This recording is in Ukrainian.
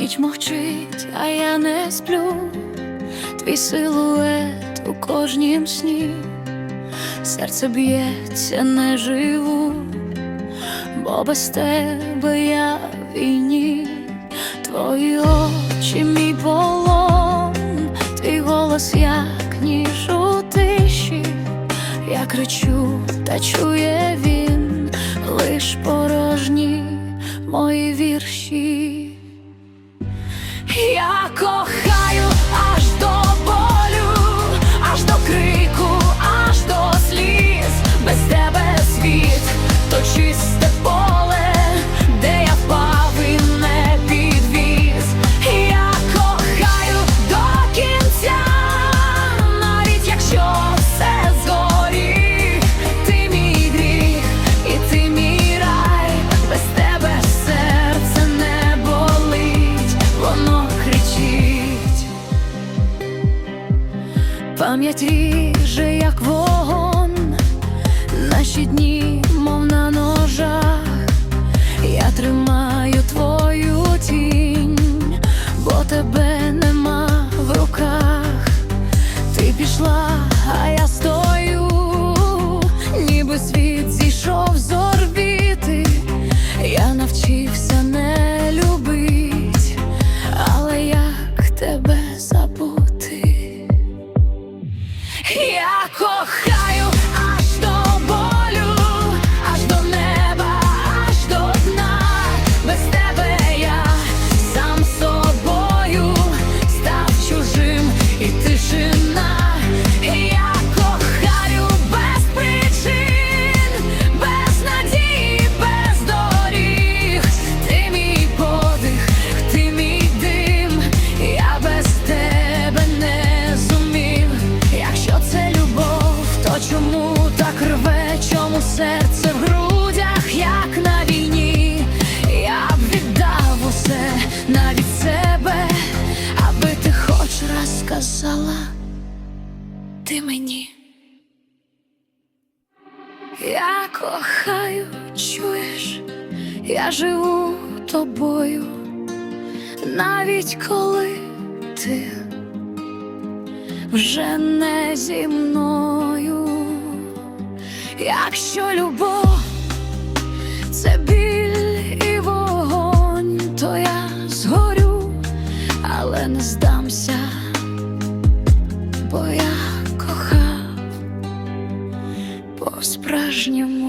ніч мовчить, а я не сплю, твій силует у кожнім сні, серце б'ється, не живу, бо без тебе я війні, твої очі, мій полон, твій голос, як ніж у тиші, я кричу, та чує він лиш порожні мої вірші. Пам'ять ріже, як вогонь, наші дні, мов на ножах, я тримаю твою тінь, бо тебе нема в руках. Ти пішла, а я стою, ніби світ зійшов з орбіти. Я навчився не любить, але як тебе забути? Я серце в грудях, як на війні? Я б віддав усе навіть себе, аби ти хоч раз сказала ти мені. Я кохаю, чуєш, я живу тобою, навіть коли ти вже не зі мною. Якщо любов це біль і вогонь, то я згорю, але не здамся, бо я кохав по-справжньому.